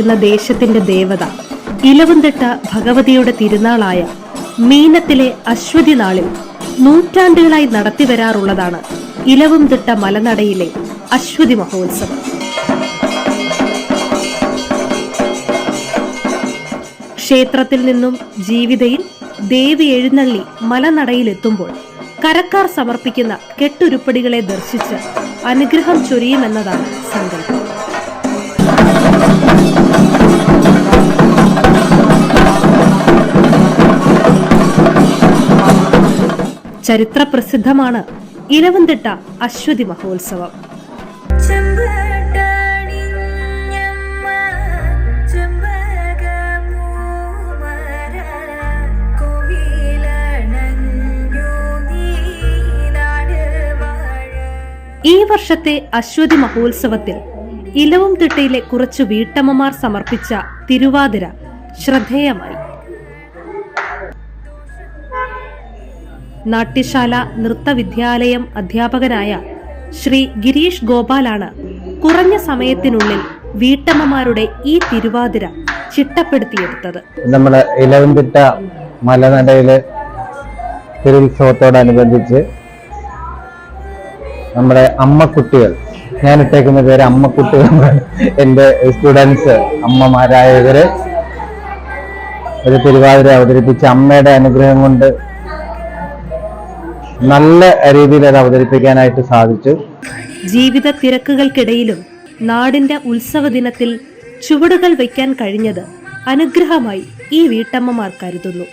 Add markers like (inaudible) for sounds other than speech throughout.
എന്ന ദേശത്തിന്റെ ദേവത ഇലവുംതിട്ട ഭഗവതിയുടെ തിരുനാളായ മീനത്തിലെ അശ്വതി നാളിൽ നൂറ്റാണ്ടുകളായി നടത്തിവരാറുള്ളതാണ് ഇലവുംതിട്ട മലനടയിലെ അശ്വതി മഹോത്സവം. ക്ഷേത്രത്തിൽ നിന്നും ജീവിതയിൽ ദേവി എഴുന്നള്ളി മലനടയിലെത്തുമ്പോൾ കരക്കാർ സമർപ്പിക്കുന്ന കെട്ടുരുപ്പടികളെ ദർശിച്ച് അനുഗ്രഹം ചൊരിയുമെന്നതാണ് സങ്കല്പം. ചരിത്രപ്രസിദ്ധമാണ് ഇലവന്തിട്ട അശ്വതി മഹോത്സവം. ഈ വർഷത്തെ അശ്വതി മഹോത്സവത്തിൽ ഇലവും തിട്ടയിലെ കുറച്ചു വീട്ടമ്മമാർ സമർപ്പിച്ച തിരുവാതിര ശ്രദ്ധേയമായി. നാട്യശാല നൃത്തവിദ്യാലയം അധ്യാപകനായ ശ്രീ ഗിരീഷ് ഗോപാലാണ് കുറഞ്ഞ സമയത്തിനുള്ളിൽ വീട്ടമ്മമാരുടെ ഈ തിരുവാതിര ചിട്ടപ്പെടുത്തിയെടുത്തത് നമ്മുടെ ഇലവൻതിട്ട മലനടയിലെ തിരുത്സവത്തോടനുബന്ധിച്ച് നമ്മുടെ അമ്മക്കുട്ടികൾ ഞാൻ ഇട്ടേക്കുന്ന പേര് അമ്മക്കുട്ടികൾ. എന്റെ സ്റ്റുഡൻസ് അമ്മമാരായവര് ഒരു തിരുവാതിര അവതരിപ്പിച്ച് അമ്മയുടെ അനുഗ്രഹം കൊണ്ട് നല്ല രീതിയിൽ അത് അവതരിപ്പിക്കാനായിട്ട് സാധിച്ചു. ജീവിത തിരക്കുകൾക്കിടയിലും നാടിന്റെ ഉത്സവ ദിനത്തിൽ ചുവടുകൾ വയ്ക്കാൻ കഴിഞ്ഞത് അനുഗ്രഹമായി ഈ വീട്ടമ്മമാർ കരുതുന്നു.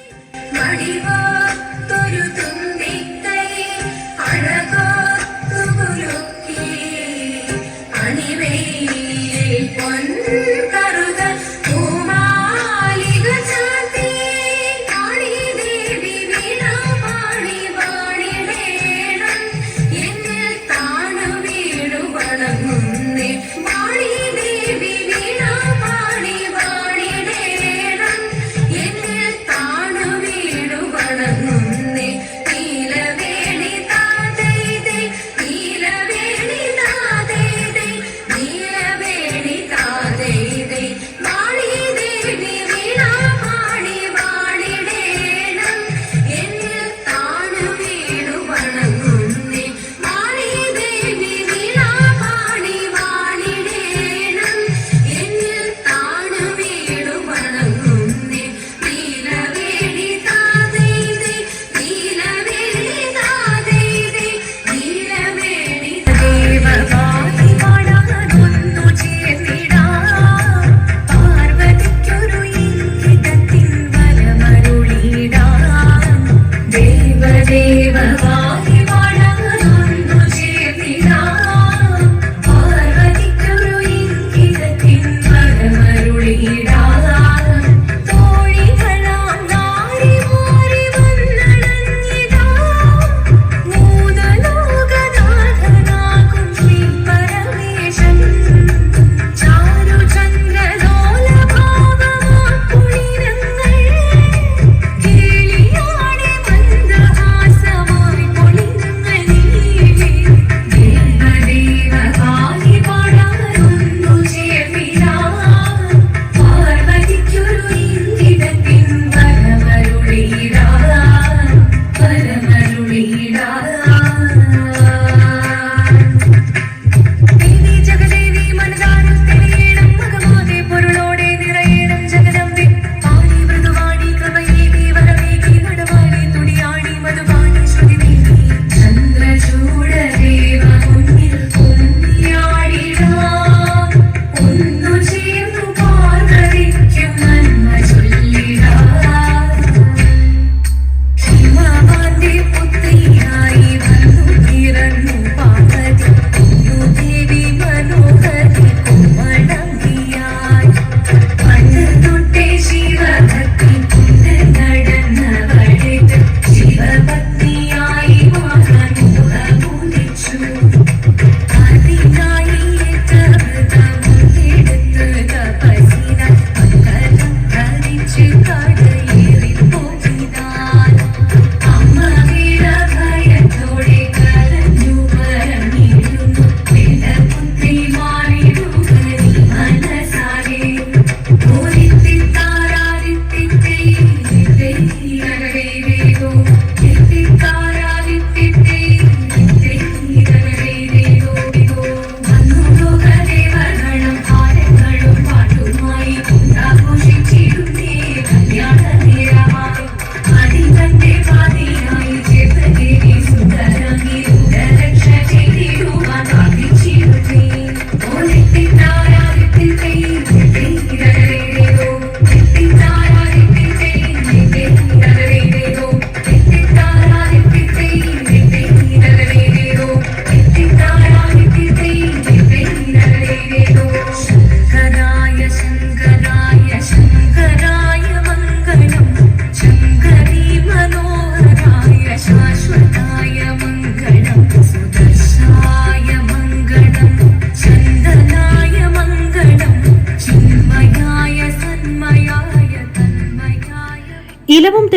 देव Hallelujah.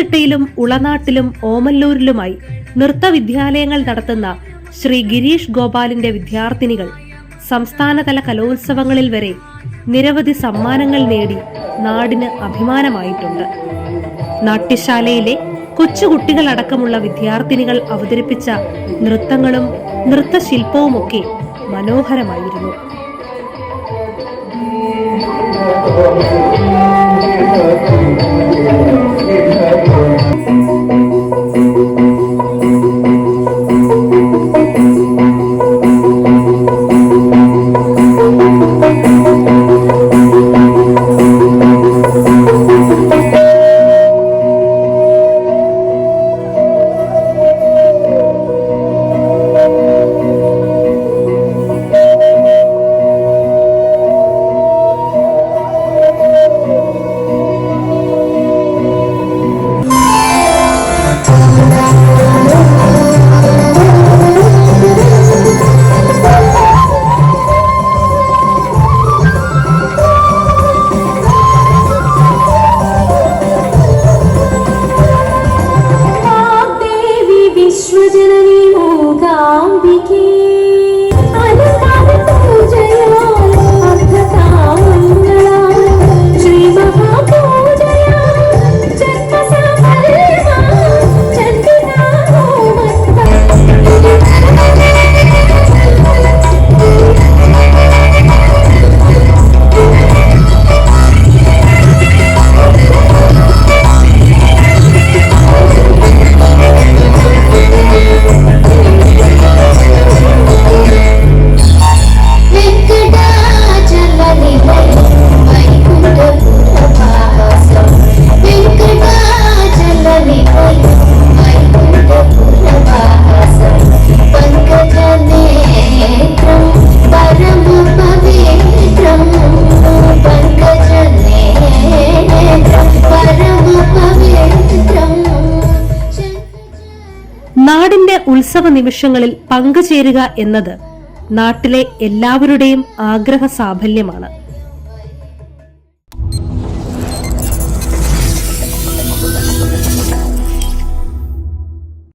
ഇലവും തിട്ടയിലും ഉളനാട്ടിലും ഓമല്ലൂരിലുമായി നൃത്തവിദ്യാലയങ്ങൾ നടത്തുന്ന ശ്രീ ഗിരീഷ് ഗോപാലിന്റെ വിദ്യാർത്ഥിനികൾ സംസ്ഥാനതല കലോത്സവങ്ങളിൽ വരെ നിരവധി സമ്മാനങ്ങൾ നേടി നാടിന് അഭിമാനമായിട്ടുണ്ട്. നാട്യശാലയിലെ കൊച്ചുകുട്ടികളടക്കമുള്ള വിദ്യാർത്ഥിനികൾ അവതരിപ്പിച്ച നൃത്തങ്ങളും നൃത്തശില്പവുമൊക്കെ മനോഹരമായിരുന്നു. देवी (laughs) നാടിന്റെ ഉത്സവ നിമിഷങ്ങളിൽ പങ്കുചേരുക എന്നത് നാട്ടിലെ എല്ലാവരുടെയും ആഗ്രഹ സാഫല്യമാണ്